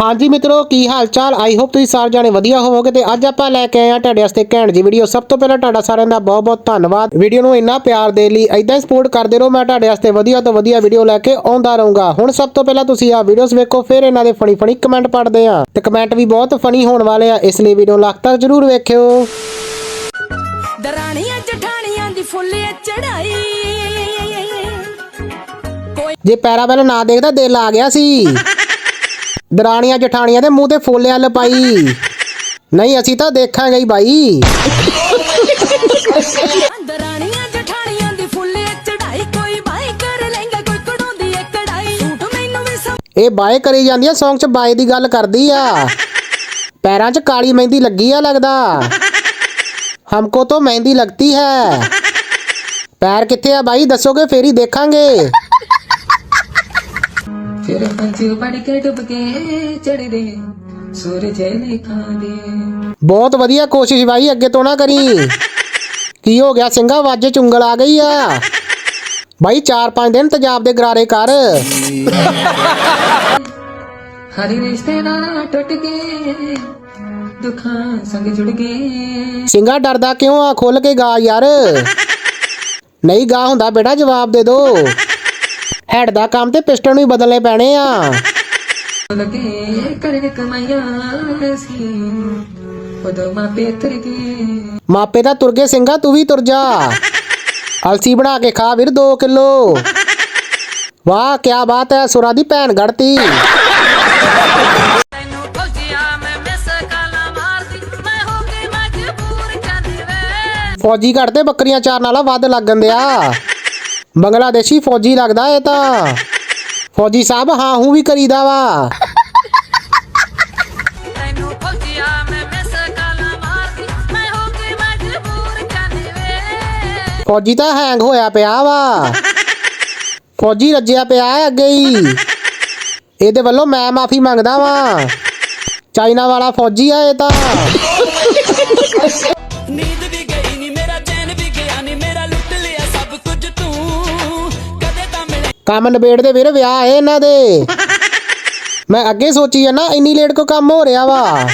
ਹਾਂਜੀ ਮਿੱਤਰੋ ਕੀ ਹਾਲ ਚਾਲ ਆਈ ਹੋਪ ਤੁਸੀਂ ਸਾਰੇ ਜਾਣੇ ਵਧੀਆ ਹੋਵੋਗੇ ਤੇ ਅੱਜ ਆਪਾਂ ਲੈ ਕੇ ਆਏ ਆ ਤੁਹਾਡੇ ਵਾਸਤੇ ਘੈਂਟ ਜੀ ਵੀਡੀਓ ਸਭ ਤੋਂ ਪਹਿਲਾਂ ਤੁਹਾਡਾ ਸਾਰਿਆਂ ਦਾ ਬਹੁਤ ਬਹੁਤ ਧੰਨਵਾਦ। ਵੀਡੀਓ ਨੂੰ ਇੰਨਾ ਪਿਆਰ ਦੇ ਲਈ ਹੀ ਸਪੋਰਟ ਕਰਦੇ ਰਹੋ। ਮੈਂ ਤੁਹਾਡੇ ਵਾਸਤੇ ਵਧੀਆ ਤੋਂ ਵਧੀਆ ਵੀਡੀਓ ਲੈ ਕੇ ਆਉਂਦਾ ਰਹੂੰਗਾ। ਹੁਣ ਸਭ ਤੋਂ ਪਹਿਲਾਂ ਤੁਸੀਂ ਆ ਵੀਡੀਓਜ਼ ਵੇਖੋ ਫਿਰ ਇਹਨਾਂ ਦੇ ਫਨੀ ਫਨੀ ਕਮੈਂਟ ਪੜ੍ਹਦੇ ਆ ਤੇ ਕਮੈਂਟ ਵੀ ਬਹੁਤ ਫਨੀ ਹੋਣ ਵਾਲੇ ਆ ਇਸ ਲਈ ਵੀਡੀਓ ਲੱਖ ਤੱਕ ਜਰੂਰ ਵੇਖਿਓ। ਦਰਾਣੀਆਂ ਜਠਾਣੀਆਂ ਦੀ ਫੁੱਲ ਚੜਾਈ ਜੇ ਪੈਰਾਬੈਲ ਨਾ ਦੇਖਦਾ ਦਿਲ ਆ ਗਿਆ ਸੀ। ਦਰਾਣੀਆਂ ਜਠਾਣੀਆਂ ਦੇ ਮੂੰਹ ਤੇ ਫੋਲਿਆਂ ਲਪਾਈ। ਨਹੀਂ ਅਸੀਂ ਤਾਂ ਦੇਖਾਂਗੇ ਹੀ ਬਾਈ। ਦਰਾਣੀਆਂ ਜਠਾਣੀਆਂ ਦੀ ਫੁੱਲ ਚੜਾਈ ਕੋਈ ਬਾਈ ਕਰ ਲੈਂਗਾ ਕੋਈ ਕਢਾਉਂਦੀ ਏ ਕੜਾਈ ਝੂਠ ਮੈਨੂੰ ਵੀ ਸਮ ਇਹ ਬਾਏ ਕਰੀ ਜਾਂਦੀ ਆ Song ਚ ਬਾਏ ਦੀ ਗੱਲ ਕਰਦੀ ਆ। ਪੈਰਾਂ 'ਚ ਕਾਲੀ ਮਹਿੰਦੀ ਲੱਗੀ ਆ ਲੱਗਦਾ। ਹਮਕੋ ਤਾਂ ਮਹਿੰਦੀ ਲੱਗਤੀ ਹੈ। ਪੈਰ ਕਿੱਥੇ ਆ ਬਾਈ ਦੱਸੋਗੇ ਫੇਰ ਹੀ ਦੇਖਾਂਗੇ। ਫਿਰ ਪੰਛੀ ਪੜ ਕੇ ਡੁੱਬ ਕੇ ਚੜਦੇ ਸੂਰਜ ਲਿਖਾਂ ਦੇ ਬਹੁਤ ਵਧੀਆ ਕੋਸ਼ਿਸ਼ ਬਾਈ ਅੱਗੇ ਤੋਂ ਨਾ ਕਰੀ। ਕੀ ਹੋ ਗਿਆ? ਸਿੰਘਾ ਵਾਜੇ ਚ ਉਂਗਲ ਆ ਗਈ ਆ। ਬਾਈ 4-5 ਦਿਨ ਤੇਜ਼ਾਬ ਦੇ ਗਰਾਰੇ ਕਰ। ਹਰੀ ਰਿਸ਼ਤੇ ਨਾਲ ਟੁੱਟ ਗਏ ਦੁੱਖਾਂ ਸੰਗ ਜੁੜ ਗਏ। ਸਿੰਘਾ ਡਰਦਾ ਕਿਉਂ ਆ? ਖੁੱਲ ਕੇ ਗਾ ਯਾਰ। ਨਹੀਂ ਗਾ ਹੁੰਦਾ ਬੇਟਾ ਜਵਾਬ ਦੇ ਦੋ। ਹੈਡ ਦਾ ਕੰਮ ਤੇ ਪਿਸਟਨ ਨੂੰ ਹੀ ਬਦਲਨੇ ਪੈਣੇ ਆ। ਲਗੇ ਕਰਨ ਕਮਾਈਆਂ ਸੀ। ਉਦੋਂ ਮਾਪੇ ਤਰ ਗਏ। ਮਾਪੇ ਤਾਂ ਤੁਰ ਗਏ ਸਿੰਘਾ ਤੂੰ ਵੀ ਤੁਰ ਜਾ। ਅਲਸੀ ਬਣਾ ਕੇ ਖਾ ਵੀਰ 2 ਕਿਲੋ। ਵਾਹ ਕੀ ਬਾਤ ਹੈ ਸੁਰਾ ਦੀ ਭੈਣ ਗੜਤੀ। ਤੈਨੂੰ ਫੌਜੀਆ ਮੈਂ ਮਿਸ ਕਾਲਾ ਮਾਰਦੀ ਮੈਂ ਹੋ ਗਈ ਮਜਬੂਰ ਜਾਂਦੀ ਵੇ ਫੌਜੀ ਘੜਦੇ ਬੱਕਰੀਆਂ ਚਾਰ ਨਾਲਾ ਵੱਧ ਲੱਗਣ ਦਿਆ। ਬੰਗਲਾਦੇਸ਼ੀ ਫੌਜੀ ਲੱਗਦਾ ਇਹ ਤਾਂ। ਫੌਜੀ ਸਾਹਿਬ ਹਾਂ ਹੂੰ ਵੀ ਕਰੀਦਾ ਵਾ। ਫੌਜੀ ਤਾਂ ਹੈਂਗ ਹੋਇਆ ਪਿਆ ਵਾ। ਫੌਜੀ ਰੱਜਿਆ ਪਿਆ ਹੈ ਅੱਗੇ ਹੀ। ਇਹਦੇ ਵੱਲੋਂ ਮੈਂ ਮਾਫੀ ਮੰਗਦਾ ਵਾਂ। ਚਾਈਨਾ ਵਾਲਾ ਫੌਜੀ ਆ ਇਹ ਤਾਂ। ਕੰਮ ਨਿਬੇੜ ਦੇ ਵੀਰ ਵਿਆਹ ਏ ਇਹਨਾਂ ਦੇ। ਮੈਂ ਅੱਗੇ ਸੋਚੀ ਆ ਨਾ ਇੰਨੀ ਲੇਟ ਕੋ ਕੰਮ ਹੋ ਰਿਹਾ ਵਾ?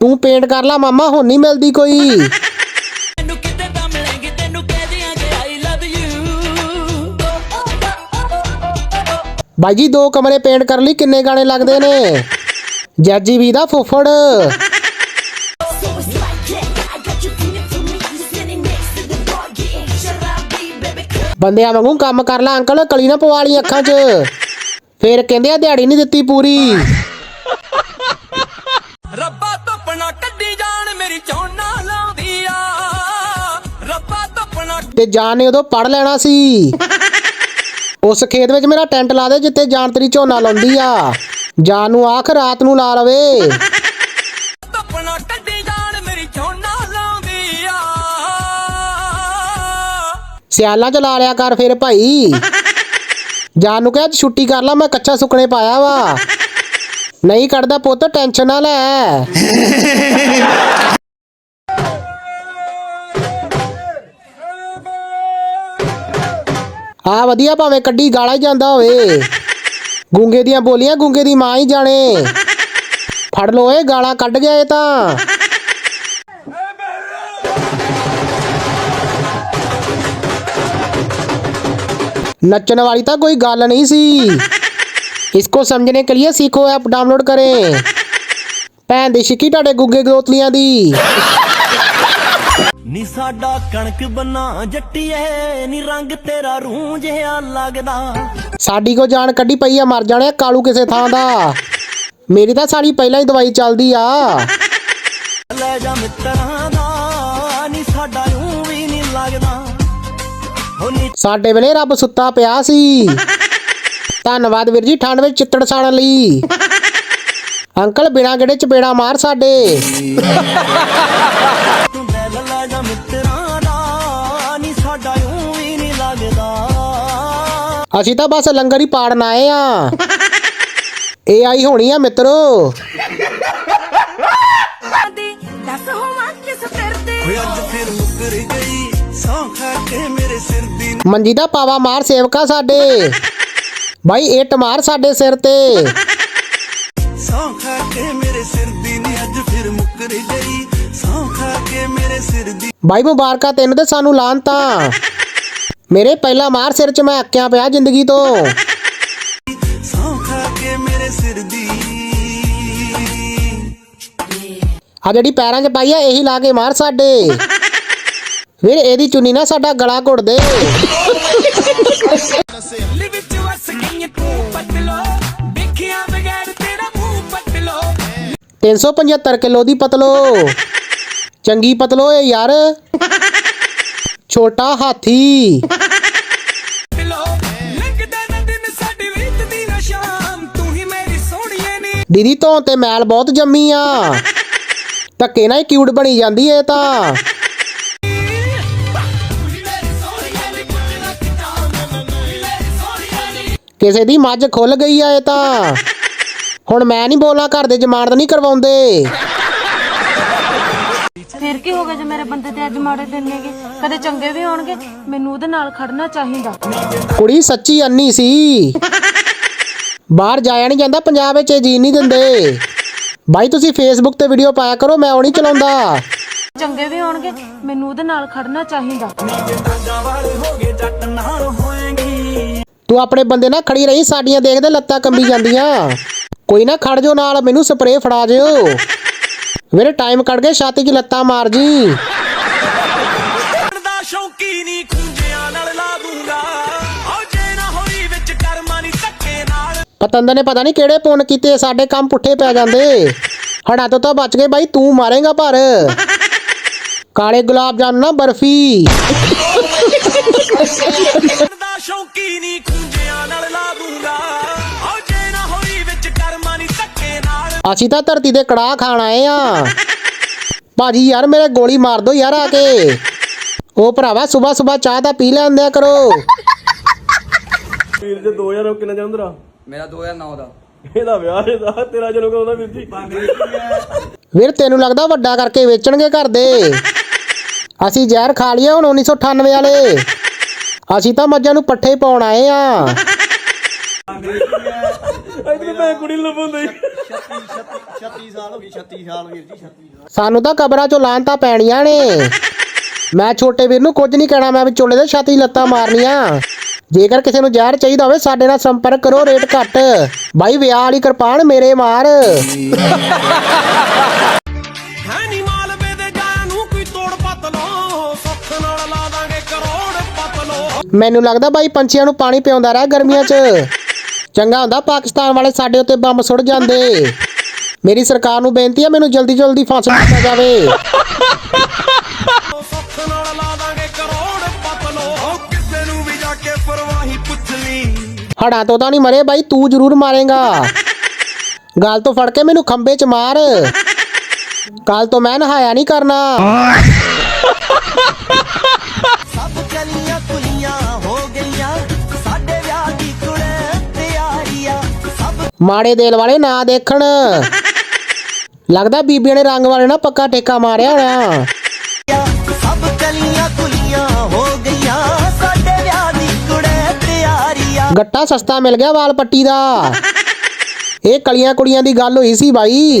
ਤੂੰ ਪੇਂਟ ਕਰ ਲਾ ਮਾਮਾ ਹੁਣ ਨਹੀਂ ਮਿਲਦੀ ਕੋਈ। ਬਾਈ ਜੀ ਦੋ ਕਮਰੇ ਪੇਂਟ ਕਰਨ ਲਈ ਕਿੰਨੇ ਗਾਣੇ ਲੱਗਦੇ ਨੇ? ਜੈਜੀ ਵੀ ਦਾ ਫੁੱਫੜ। ਬੰਦਿਆਂ ਵਾਂਗੂ ਕੰਮ ਕਰ ਲਾ ਅੰਕਲ ਕਲੀ ਨਾ ਪਵਾ ਲਈ ਅੱਖਾਂ 'ਚ। ਫੇਰ ਕਹਿੰਦੇ ਆ ਦਿਹਾੜੀ ਨਹੀਂ ਦਿੱਤੀ ਪੂਰੀ। ਰੱਬਾ ਧੁੱਪਣਾ ਕੱਢੀ ਜਾਣ ਮੇਰੀ ਚੌਣਾ ਲਾਉਂਦੀ ਆ। ਰੱਬਾ ਧੁੱਪਣਾ ਤੇ ਜਾਨ ਨੇ ਉਦੋਂ ਪੜ ਲੈਣਾ ਸੀ। ਉਸ ਖੇਤ ਵਿੱਚ ਮੇਰਾ ਟੈਂਟ ਲਾ ਦੇ ਜਿੱਥੇ ਜਾਨ ਤੇਰੀ ਝੋਨਾ ਲਾਉਂਦੀ ਆ। ਜਾਨ ਨੂੰ ਆਖ ਰਾਤ ਨੂੰ ਲਾ ਲਵੇ। ਸਿਆਲਾਂ ਚ ਲਾ ਲਿਆ ਕਰ ਫਿਰ ਭਾਈ। ਜਾਨ ਨੂੰ ਕਹਿ ਅੱਜ ਛੁੱਟੀ ਕਰ ਲਾ, ਮੈਂ ਕੱਚਾ ਸੁੱਕਣੇ ਪਾਇਆ ਵਾ। ਨਹੀਂ ਕੱਢਦਾ ਪੁੱਤ, ਟੈਨਸ਼ਨ ਨਾ ਲੈ। ਆ ਵਧੀਆ ਭਾਵੇਂ ਕੱਢੀ, ਗਾਲਾ ਹੀ ਜਾਂਦਾ ਹੋਵੇ। ਗੂੰਗੇ ਦੀਆਂ ਬੋਲੀਆਂ, ਗੁੰਗੇ ਦੀ ਮਾਂ ਹੀ ਜਾਣੇ। ਫੜ ਲੋ ਇਹ ਗਾਲਾਂ ਕੱਢ ਗਿਆ ਇਹ ਤਾਂ। नचने वाली था कोई गाल नहीं सी इसको समझने के लिए सीखो ऐप डाउनलोड करें ਭੈਣ ਦੀ ਸ਼ਿੱਕੀ ਤੁਹਾਡੇ ਗੁੱਗੇ ਗੋਤਲੀਆਂ ਦੀ ਨੀ ਸਾਡਾ ਕਣਕ ਬੰਨਾ ਜੱਟੀਏ ਨੀ ਰੰਗ ਤੇਰਾ ਰੂਹ ਜਿਹਾ ਲੱਗਦਾ ਸਾਡੀ ਕੋ ਜਾਨ ਕੱਢੀ ਪਈ ਆ ਮਰ ਜਾਣੇ ਕਾਲੂ ਕਿਸੇ ਥਾਂ ਦਾ ਮੇਰੀ ਤਾਂ ਸਾਡੀ ਪਹਿਲਾਂ ਹੀ ਦਵਾਈ ਚੱਲਦੀ ਆ ਲੈ ਜਾ ਮਿੱਤਰਾਂ ਦਾ ਨੀ ਸਾਡਾ ਸਾਡੇ ਵੇਲੇ ਰੱਬ ਸੁੱਤਾ ਪਿਆ ਸੀ। ਧੰਨਵਾਦ ਵੀਰ ਜੀ ਠੰਡ ਵਿੱਚ ਚਿੱਤੜ ਸਾੜਨ ਲਈ। ਅੰਕਲ ਬਿਨਾ ਗੜੇ ਚਪੇੜਾ ਮਾਰ ਸਾਡੇ। ਅਸੀਂ ਤਾਂ ਬਸ ਲੰਗਰ ਹੀ ਪਾੜਨ ਆਏ ਆ। ਇਹ ਆਈ ਹੋਣੀ ਆ ਮਿੱਤਰੋ। ਦੀ ਦੱਸ ਹੋਵਾਂ ਕਿਸ ਫਿਰ ਤੇ? ਓਏ ਅੱਜ ਫਿਰ ਮੁੱਕਰ ਗਈ। ਸੌਂ ਖਾ ਕੇ ਮੇਰੇ ਸਿਰ ਦੀ ਮੰਜੀ ਦਾ ਪਾਵਾ ਮਾਰ ਸੇਵਕਾ ਸਾਡੇ। ਬਾਈ ਇੱਟ ਮਾਰ ਸਾਡੇ ਸਿਰ ਤੇ। ਸੌਂ ਖਾ ਕੇ ਮੇਰੇ ਸਿਰ ਦੀ ਨੀ ਅੱਜ ਫਿਰ ਮੁੱਕਰ ਗਈ ਸੌਂ ਖਾ ਕੇ ਮੇਰੇ ਸਿਰ ਦੀ ਬਾਈ, ਮੁਬਾਰਕਾਂ ਤੈਨੂੰ ਤੇ ਸਾਨੂੰ ਲਾਂਤਾ ਮੇਰੇ ਪਹਿਲਾ ਮਾਰ ਸਿਰ 'ਚ ਮੈਂ ਅੱਕਿਆ ਪਿਆ ਜ਼ਿੰਦਗੀ ਤੋਂ। ਸੌਂ ਖਾ ਕੇ ਮੇਰੇ ਸਿਰ ਦੀ ਆ ਜਿਹੜੀ ਪੈਰਾਂ 'ਚ ਪਾਈ ਆ, ਇਹੀ ਲਾ ਕੇ ਮਾਰ ਸਾਡੇ। ਵੀਰ, ਇਹਦੀ ਚੁੰਨੀ ਨਾ ਸਾਡਾ ਗਲਾ ਘੁੱਟ ਦੇ। ਲੀ ਵਿੱਚ 375 ਕਿਲੋ ਦੀ ਪਤਲੋ। ਚੰਗੀ ਪਤਲੋ ਏ ਯਾਰ। ਛੋਟਾ ਹਾਥੀ। ਪਤਲੋ ਤੂੰ ਦੀਦੀ ਤੋਂ ਤੇ ਮੈਲ ਬਹੁਤ ਜੰਮੀ ਆ। ਧੱਕੇ ਨਾਲ ਹੀ ਕਿਊਟ ਬਣੀ ਜਾਂਦੀ ਏ ਤਾਂ। ਕਿਸੇ ਦੀ ਮੱਝ ਖੁੱਲ ਗਈ ਆ ਇਹ ਤਾਂ। ਹੁਣ ਮੈਂ ਨਹੀਂ ਬੋਲਾਂ ਘਰ ਦੇ ਜ਼ਮਾਨਤ ਨਹੀਂ ਕਰਵਾਉਂਦੇ। ਫਿਰ ਕੀ ਹੋ ਗਿਆ ਜੇ ਮੇਰੇ ਬੰਦੇ ਤੇ ਅੱਜ ਮਾੜੇ ਦਿਨ ਕਦੇ ਚੰਗੇ ਵੀ ਹੋਣਗੇ ਮੈਨੂੰ ਉਹਦੇ ਨਾਲ ਖੜਨਾ ਚਾਹੀਦਾ। ਕੁੜੀ ਸੱਚੀ ਅੰਨੀ ਸੀ। ਬਾਹਰ ਜਾਇਆ ਨਹੀਂ ਜਾਂਦਾ ਪੰਜਾਬ ਵਿੱਚ ਇਹ ਜੀਣ ਨਹੀਂ ਦਿੰਦੇ। ਬਾਈ ਤੁਸੀਂ ਫੇਸਬੁੱਕ ਤੇ ਵੀਡੀਓ ਪਾਇਆ ਕਰੋ ਮੈਂ ਉਹ ਨਹੀਂ ਚਲਾਉਂਦਾ। ਚੰਗੇ ਵੀ ਹੋਣਗੇ ਮੈਨੂੰ ਉਹਦੇ ਨਾਲ ਖੜਨਾ ਚਾਹੀਦਾ। ਡਾਂਗਾ ਵਾਲੇ ਹੋ ਗਏ ਜੱਟ ਨਾਲ ਹੋਏਗੀ। ਤੂੰ ਆਪਣੇ ਬੰਦੇ ਨਾਲ ਖੜੀ ਰਹੀ ਸਾਡੀਆਂ ਦੇਖਦੇ ਲੱਤਾਂ ਕੰਬੀ ਜਾਂਦੀਆਂ। ਕੋਈ ਨਾ ਖੜ ਜੋ ਨਾਲ ਮੈਨੂੰ ਸਪਰੇਅ ਫੜਾ ਜਿਓ। ਵੀਰੇ ਟਾਈਮ ਕੱਢ ਕੇ ਛਾਤੀ 'ਚ ਲੱਤਾਂ ਮਾਰ ਜੀ। ਦਾ ਸ਼ੌਂਕੀ ਨਹੀਂ ਖੁੰਝਿਆਂ ਨਾਲ ਲਾ ਦੂੰਗਾ। ਓ ਜੇ ਨਾ ਹੋਈ ਵਿੱਚ ਕਰਮਾਂ ਨਹੀਂ ਧੱਕੇ ਨਾਲ। ਪਤੰਦਰ ਨੇ ਪਤਾ ਨਹੀਂ ਕਿਹੜੇ ਪੁੰਨ ਕੀਤੇ ਸਾਡੇ ਕੰਮ ਪੁੱਠੇ ਪੈ ਜਾਂਦੇ। ਹੜਾ ਤੋਂ ਤਾਂ ਬਚ ਗਏ ਬਾਈ ਤੂੰ ਮਾਰੇਗਾ ਪਰ। ਕਾਲੇ ਗੁਲਾਬ ਜਾਮੁਨ ਨਾ ਬਰਫੀ। ਅਸੀਂ ਤਾਂ ਧਰਤੀ ਦੇ ਕੜਾਹ ਖਾਣ ਆਏ ਆ। ਭਾਜੀ ਯਾਰ ਮੇਰੇ ਗੋਲੀ ਮਾਰ ਦੋ ਯਾਰ ਆ ਕੇ। ਉਹ ਭਰਾਵਾ ਸਵੇਰ ਸਵੇਰ ਚਾਹ ਤਾਂ ਪੀ ਲੈਂਦਿਆ ਕਰੋ। ਵੀਰ ਜੇ 2000 ਕਿੰਨਾ ਜਨਮ ਤੇਰਾ? ਮੇਰਾ 2009 ਦਾ। ਇਹਦਾ ਵਿਆਹ ਇਹਦਾ ਤੇਰਾ ਜਨਮ ਕਦੋਂ ਦਾ ਵੀਰ ਜੀ। ਵੀਰ ਤੈਨੂੰ ਲੱਗਦਾ ਵੱਡਾ ਕਰਕੇ ਵੇਚਣਗੇ ਘਰ ਦੇ? ਅਸੀਂ ਜ਼ਹਿਰ ਖਾ ਲਿਆ ਹੁਣ 1998 ਵਾਲੇ। ਅਸੀਂ ਤਾਂ ਮੱਝਾਂ ਨੂੰ ਪੱਠੇ ਪਾਉਣ ਆਏ ਆ। ਇੱਥੇ ਮੈਂ ਕੁੜੀ ਨੂੰ ਲੱਭਉਂਦਾ 36 ਸਾਲ ਵੀਰ ਜੀ 36 ਸਾਨੂੰ ਤਾਂ ਕਬਰਾਂ ਚੋਂ ਲਾਂਤਾਂ ਪੈਣੀਆਂ ਨੇ। ਮੈਂ ਛੋਟੇ ਵੀਰ ਨੂੰ ਕੁਝ ਨਹੀਂ ਕਹਿਣਾ ਮੈਂ ਵਿਚੋਲੇ ਦੇ ਛਾਤੀ ਲੱਤਾਂ ਮਾਰਨੀਆਂ। ਜੇਕਰ ਕਿਸੇ ਨੂੰ ਜ਼ਹਿਰ ਚਾਹੀਦਾ ਹੋਵੇ ਸਾਡੇ ਨਾਲ ਸੰਪਰਕ ਕਰੋ ਰੇਟ ਘੱਟ। ਬਾਈ ਵਿਆਹ ਵਾਲੀ ਕਿਰਪਾਨ ਮੇਰੇ ਮਾਰ। ਹੈ ਨੀ ਮਾਲਵੇ ਦੇ ਗਾਇਆਂ ਨੂੰ ਕੋਈ ਤੋੜ ਪੱਤ ਲੋ ਸੁੱਖ ਨਾਲ ਲਾ ਦਾਂਗੇ ਕਰੋੜ ਪੱਤ ਲੋ ਮੈਨੂੰ ਲੱਗਦਾ ਬਾਈ ਪੰਛੀਆਂ ਨੂੰ ਪਾਣੀ ਪਿਆਉਂਦਾ ਰਹਿ ਗਰਮੀਆਂ 'ਚ। ਚੰਗਾ ਹੁੰਦਾ, ਪਾਕਿਸਤਾਨ ਵਾਲੇ ਸਾਡੇ ਉੱਤੇ ਬੰਬ ਸੁੱਟ ਜਾਂਦੇ। ਮੇਰੀ ਸਰਕਾਰ ਨੂੰ ਬੇਨਤੀ ਹੈ ਮੈਨੂੰ ਜਲਦੀ ਜਲਦੀ ਫਾਂਸੀ ਦਿੱਤਾ ਜਾਵੇ। ਸੁੱਖ ਹੜਾਂ ਤੋਂ ਤਾਂ ਨਹੀਂ ਮਰੇ ਬਾਈ, ਤੂੰ ਜ਼ਰੂਰ ਮਾਰੇਗਾ। ਗੱਲ ਤੋਂ ਫੜ ਕੇ ਮੈਨੂੰ ਖੰਬੇ 'ਚ ਮਾਰ। ਕੱਲ ਤੋਂ ਮੈਂ ਨਹਾਇਆ ਨਹੀਂ ਕਰਨਾ। ਮਾੜੇ ਦੇਲ ਵਾਲੇ ਨਾ ਦੇਖਣ। ਲੱਗਦਾ ਬੀਬੀਆਂ ਨੇ ਰੰਗ ਵਾਲੇ ਨਾਲ ਪੱਕਾ ਟੇਕਾ ਮਾਰਿਆ ਹੋਣਾ। ਸਭ ਕੁਲੀਆਂ ਹੋ ਗਈਆਂ ਸਾਡੇ ਵਿਆਹ ਦੀ ਕੁੜੇ ਤਿਆਰੀਆਂ ਗੱਟਾ ਸਸਤਾ ਮਿਲ ਗਿਆ ਵਾਲ ਪੱਟੀ ਦਾ। ਇਹ ਕਲੀਆਂ ਕੁੜੀਆਂ ਦੀ ਗੱਲ ਹੋਈ ਸੀ ਬਾਈ।